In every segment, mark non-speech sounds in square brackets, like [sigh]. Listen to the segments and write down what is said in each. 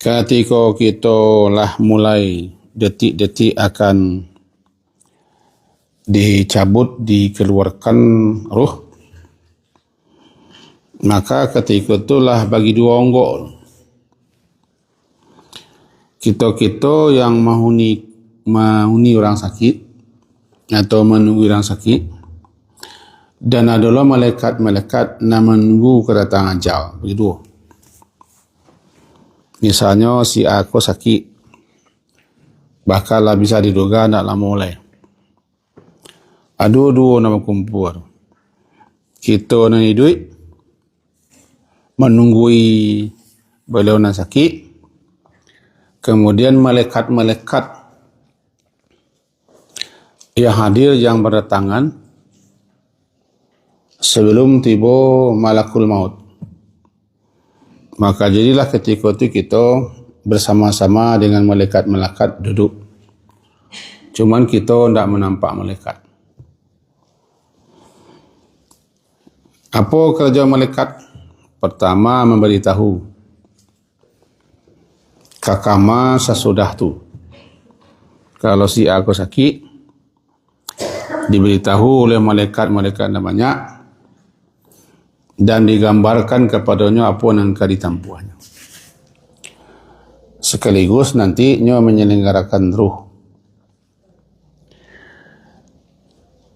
ketika kita lah mulai detik-detik akan dicabut, dikeluarkan roh, maka ketika itulah bagi dua onggok. Kita-kita yang mahuni mahuni orang sakit atau menunggu orang sakit dan adalah malaikat-malaikat yang menunggu kedatangan ajal begitu misalnya si aku sakit bakal bisa diduga nak lama mulai. Aduh dua nama kumpul. Kita nak duit menunggui beliau nak sakit kemudian malaikat-malaikat yang hadir yang berdatangan sebelum tiba malakul maut maka jadilah ketika itu kita bersama-sama dengan malaikat-malaikat duduk cuman kita tidak menampak malaikat Apa kerja malaikat? Pertama memberitahu kakama sesudah tu. Kalau si aku sakit, diberitahu oleh malaikat-malaikat namanya dan digambarkan kepadanya apa yang akan ditampuhnya. Sekaligus nantinya menyelenggarakan ruh.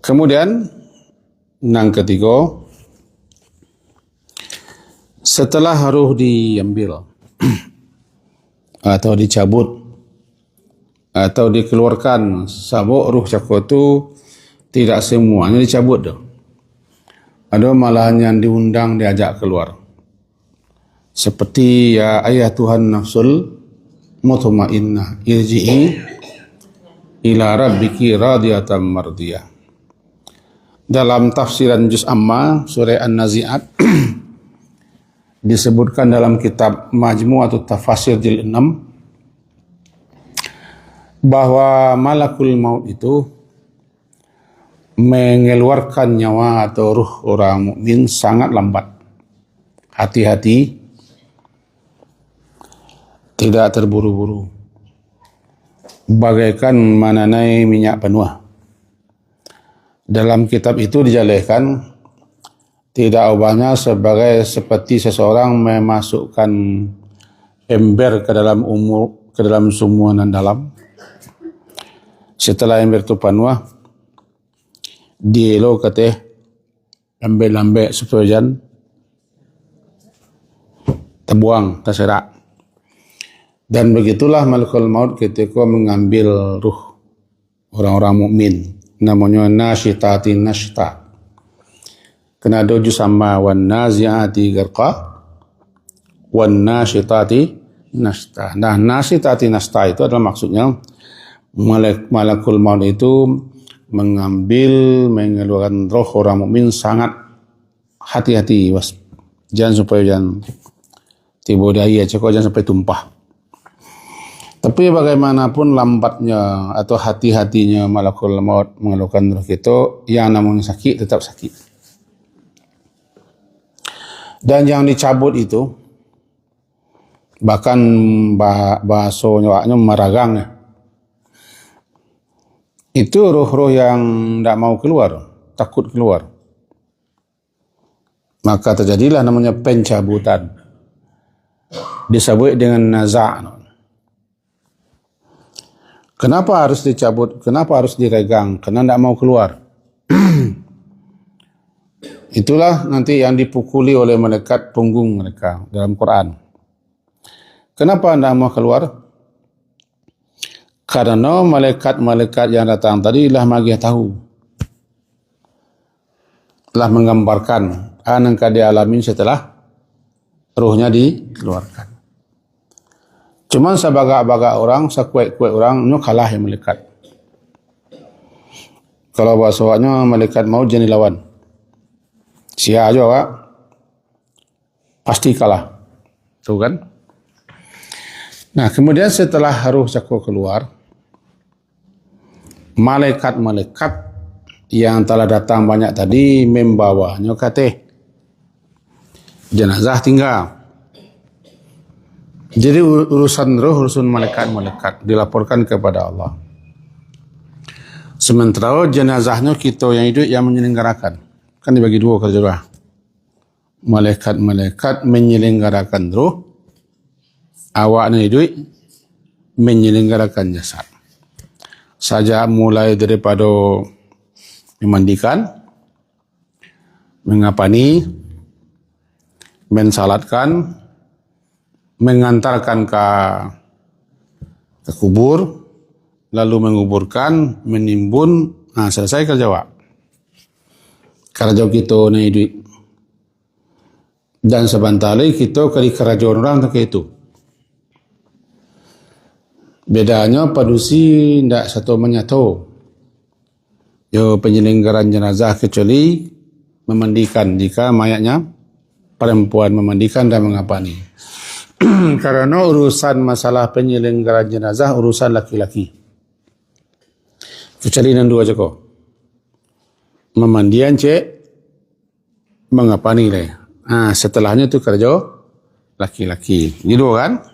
Kemudian, yang ketiga, setelah ruh diambil [clears throat] atau dicabut atau dikeluarkan sabuk ruh cakwa itu tidak semuanya dicabut dah. Ada malahan yang diundang diajak keluar. Seperti ya ayah Tuhan nafsul mutmainnah irji'i ila rabbiki radiyatan mardiyah. Dalam tafsiran juz amma surah An-Nazi'at [clears throat] disebutkan dalam kitab Majmu atau Tafasir jilid 6 bahwa malakul maut itu mengeluarkan nyawa atau ruh orang mukmin sangat lambat. Hati-hati tidak terburu-buru. Bagaikan menanai minyak penuh. Dalam kitab itu dijelaskan tidak ubahnya sebagai seperti seseorang memasukkan ember ke dalam umur ke dalam sumur dan dalam setelah ember itu penuh dielo kate lambe-lambe supaya jan terbuang terserak. Dan begitulah malakul maut ketika mengambil ruh orang-orang mukmin. Namanya nasyitati nasyita kena doju sama wan naziati garqa wan nasyitati nasta. Nah, nasyitati nasta itu adalah maksudnya malakul maut itu mengambil mengeluarkan roh orang mukmin sangat hati-hati was jangan supaya jangan tiba daya cekok jangan sampai tumpah. Tapi bagaimanapun lambatnya atau hati-hatinya malakul maut mengeluarkan roh itu yang namanya sakit tetap sakit. Dan yang dicabut itu. Bahkan bahasa nyawaknya meragang ya. Itu roh-roh yang tidak mau keluar takut keluar. Maka terjadilah namanya pencabutan. Disebut dengan naza' kenapa harus dicabut? Kenapa harus diregang? Karena tidak mau keluar. [clears throat] Itulah nanti yang dipukuli oleh malaikat punggung mereka dalam Quran. Kenapa anda mau keluar? Karena malaikat-malaikat yang datang tadi telah magi tahu. Telah menggambarkan apa yang dialami setelah ruhnya dikeluarkan. Cuma sebagai-bagai orang, sekuat-kuat orang, itu kalah yang malaikat. Kalau bahasanya malaikat mau jadi lawan. Sia aja Pak. Pasti kalah. Tuh kan? Nah, kemudian setelah ruh cakwa keluar, malaikat-malaikat yang telah datang banyak tadi membawa nyokate jenazah tinggal. Jadi urusan roh, urusan malaikat-malaikat dilaporkan kepada Allah. Sementara jenazahnya kita yang hidup yang menyelenggarakan. Kan dibagi dua kerja. Malaikat-malaikat menyelenggarakan roh. Awaknya hidup menyelenggarakan jasad. Saja mulai daripada memandikan, mengapani, mensalatkan, mengantarkan ke, ke kubur, lalu menguburkan, menimbun, nah selesai kerja wak. Kerja kita ni duit. Dan sebentar lagi kita kali kerja orang tak itu. Bedanya padusi tidak satu menyatu. Yo penyelenggaran jenazah kecuali memandikan jika mayatnya perempuan memandikan dan mengapani. [clears throat] Karena urusan masalah penyelenggaraan jenazah urusan laki-laki. Kecuali nan dua joko. Memandian cek mengapani le. Ah setelahnya tu kerja laki-laki. Gitu kan?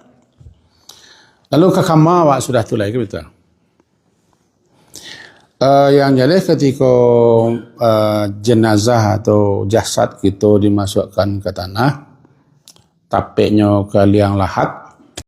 Lalu kakama awak sudah tulai ke betul? Uh, yang jadi ketika uh, jenazah atau jasad kita dimasukkan ke tanah, tapeknya ke liang lahat,